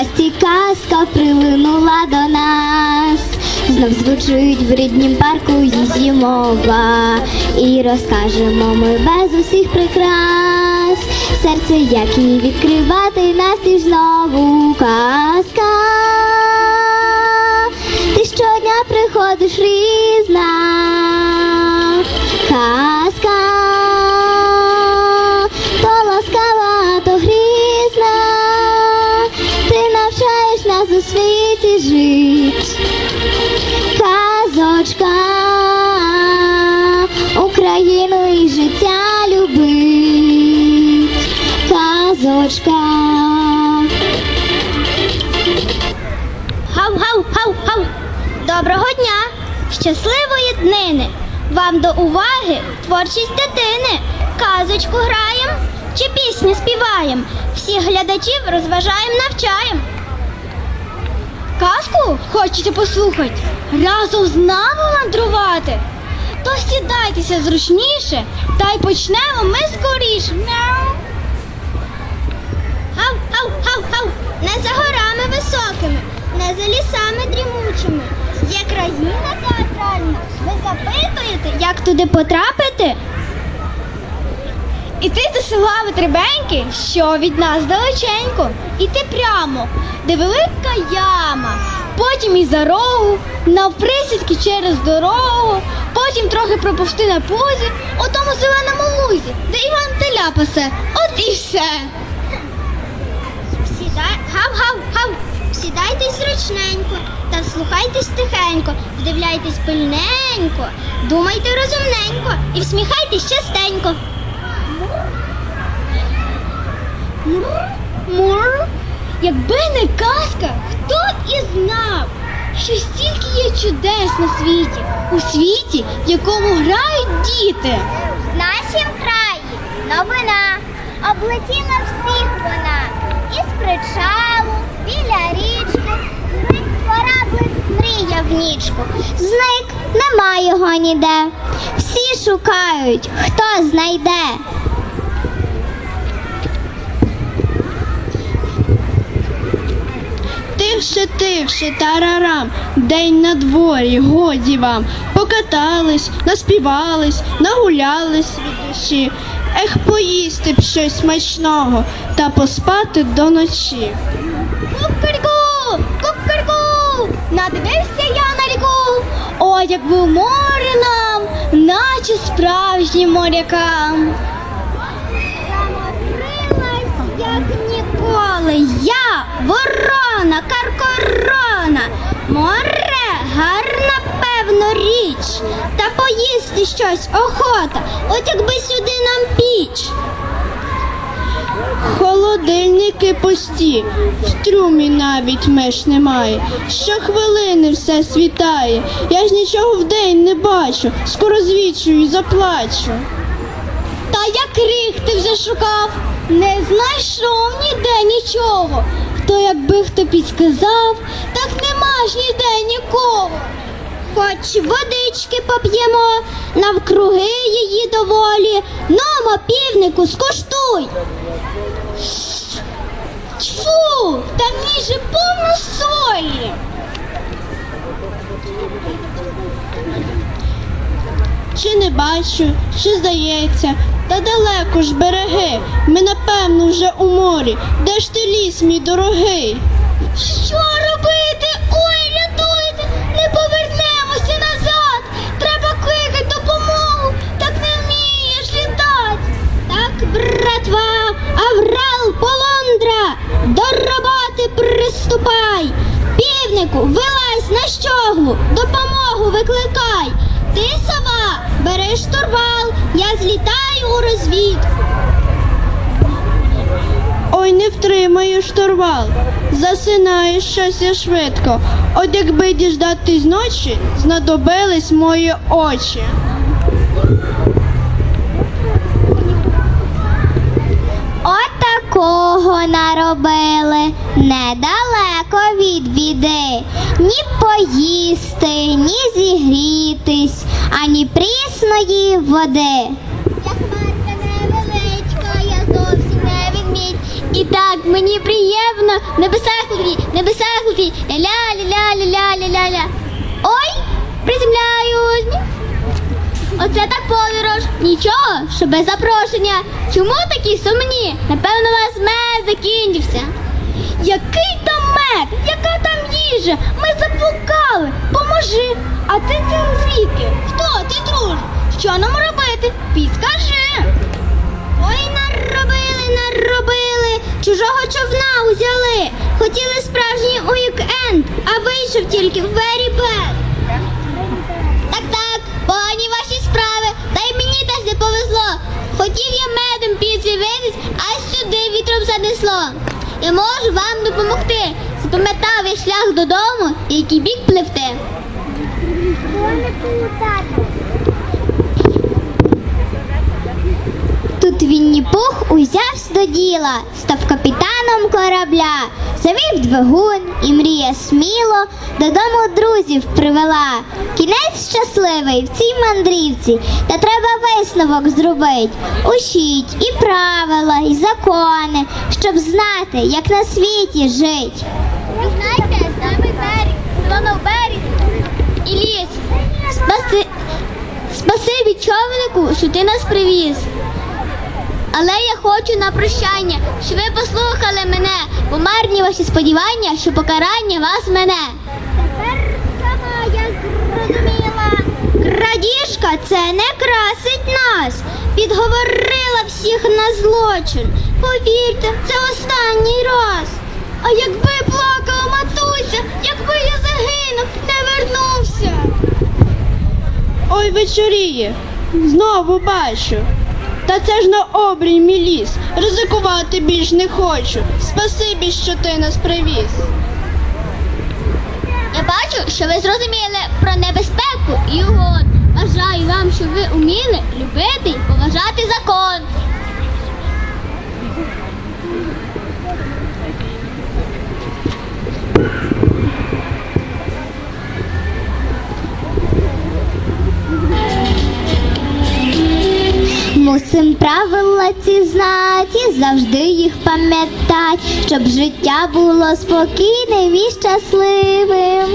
Масті казка прилинула до нас, знов звучить в ріднім парку її мова, і розкажемо ми без усіх прикрас. Серце, як і відкривати, настіж знову казка. Ти щодня приходиш різна. Україну і життя любить. Казочка. Гав-гав-гав-гав! Доброго дня! Щасливої днини! Вам до уваги творчість дитини. Казочку граєм чи пісню співаєм. Всіх глядачів розважаєм, навчаєм. Казку хочете послухати? Разом з нами мандрувати? То сідайтеся зручніше, та й почнемо ми скоріше. Мяу. Гав, гав, гав, гав, не за горами високими, не за лісами дрімучими. Є країна театральна. Ви запитуєте, як туди потрапити? Іти до села Витребеньки, що від нас далеченько. Іти прямо, де велика яма. Потім і за рогу, навприсідки через дорогу, потім трохи проповсти на пузі, у тому зеленому лузі, де Іван теля пасе. От і все. Сідай, гав-гав-гав, сідайтесь зручненько та вслухайтесь тихенько, вдивляйтесь пильненько, думайте розумненько і всміхайтесь частенько. Мур, мур. Якби не казка, хто б і знав, що стільки є чудес на світі, у світі, в якому грають діти. В нашім краї новина облетіла всіх вона. Із причалу, біля річки, зник кораблик мрія в нічку. Зник, нема його ніде. Всі шукають, хто знайде. Тихше, тихше, тарарам, день на дворі, годі вам. Покатались, наспівались, нагулялись від душі. Ех, поїсти б щось смачного та поспати до ночі. Кукарку, кукарку, надивився я на ріку. О, якби в море нам, наче справжнім морякам. Замокрилась, як ніколи. Я ворона, каркорона. Море гарна, певно, річ. Та поїсти щось охота, от якби сюди нам піч. Холодильники пусті, в трумі навіть меж немає. Щохвилини все світає. Я ж нічого вдень не бачу, скоро звідчу і заплачу. Та як ріг ти вже шукав, не знайшов ніде нічого. То якби хто підсказав, так нема ж ніде нікого. Хоч водички поп'ємо, навкруги її доволі, Номо, півнику скуштуй. Тьфу, та в Чи не бачу, чи здається, та далеко ж береги. Ми напевно вже у морі. Де ж ти ліс, мій дорогий? Що бери я злітаю у розвідку. Ой, не втримаю штурвал. Засинаю щось швидко. От якби діждатись ночі, знадобились мої очі. Наробили недалеко від біди. Ні поїсти, ні зігрітись, ані прісної води. Я хмарка невеличка, я зовсім не відмідь. І так мені приємно, небеса хлопі, небеса хлопі, ля-ля, ля-ля, ля-ля, ля-ля. Ой, приземляюсь. Оце так подорож. Нічого, що без запрошення. Чому такі сумні? Напевно, у вас мед закінчився. Який там мед? Яка там їжа? Ми заблукали. Поможи. А ти це звідки? Хто ти, друж? Що нам робити? Підскажи. Ой, наробили, наробили. Чужого човна узяли. Хотіли справжній уікенд, а вийшов тільки very bad. Вітром. Я можу вам допомогти. Запам'ятав я шлях додому і який бік пливти. Тут Вінні Пух узявся до діла, став капітаном корабля, завів двигун і мрія сміло додому друзів привела. Кінець щасливий в цій мандрівці, та треба висновок зробить. Учіть і правила, і закони, щоб знати, як на світі жить. Ви знаєте, з нами берег, село берег і ліс. Спаси... Спасибі човнику, що ти нас привіз. Але я хочу на прощання, що ви послухали мене, бо марні ваші сподівання, що покарання вас мене. Тепер сама я зрозуміла. Крадіжка це не красить нас. Підговорила всіх на злочин. Повірте, це останній раз. А якби плакала матуся, якби я загинув, не вернувся. Ой, вечоріє, знову бачу. Та це ж на обрій мій ліс. Ризикувати більш не хочу. Спасибі, що ти нас привіз. Я бачу, що ви зрозуміли про небезпеку і угод. Бажаю вам, щоб ви уміли любити і поважати закон. Мусим правила ці знати, завжди їх пам'ятать, щоб життя було спокійним і щасливим.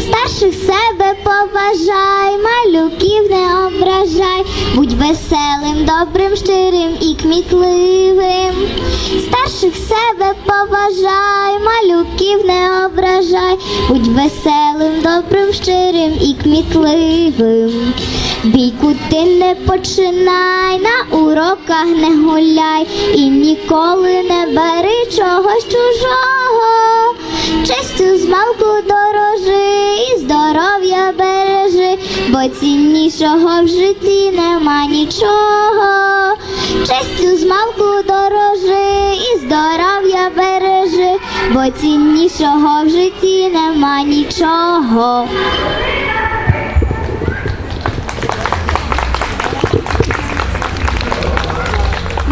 Старших себе поважай, малюків не ображай, будь веселим, добрим, щирим і кмітливим. Старших себе поважай, малюків не ображай, будь веселим, добрим, щирим і кмітливим. Бійку ти не починай, на уроках не гуляй і ніколи не бери чогось чужого. Честю змалку дорожи і здоров'я бережи, бо ціннішого в житті нема нічого. Честю змалку дорожи і здоров'я бережи, бо ціннішого в житті нема нічого.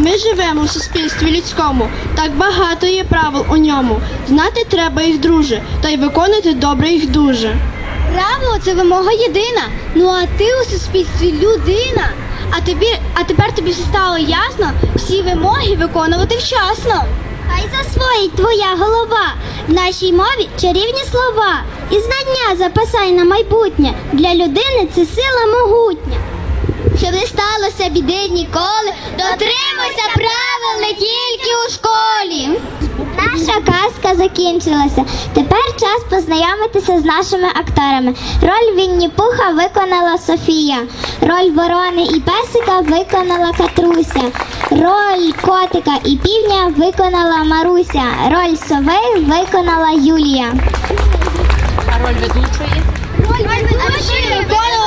Ми живемо в суспільстві людському, так багато є правил у ньому. Знати треба їх, друже, та й виконувати добре їх дуже. Правило це вимога єдина. Ну а ти у суспільстві людина. А тобі, а тепер тобі все стало ясно всі вимоги виконувати вчасно. Хай засвоїть твоя голова в нашій мові чарівні слова. І знання запасай на майбутнє. Для людини це сила могутня. Щоб не сталося біди ніколи, дотримуйся правил не тільки у школі. Наша казка закінчилася. Тепер час познайомитися з нашими акторами. Роль Вінні Пуха виконала Софія. Роль ворони і песика виконала Катруся. Роль котика і півня виконала Маруся. Роль сови виконала Юлія. А роль ведучої? Роль виконувала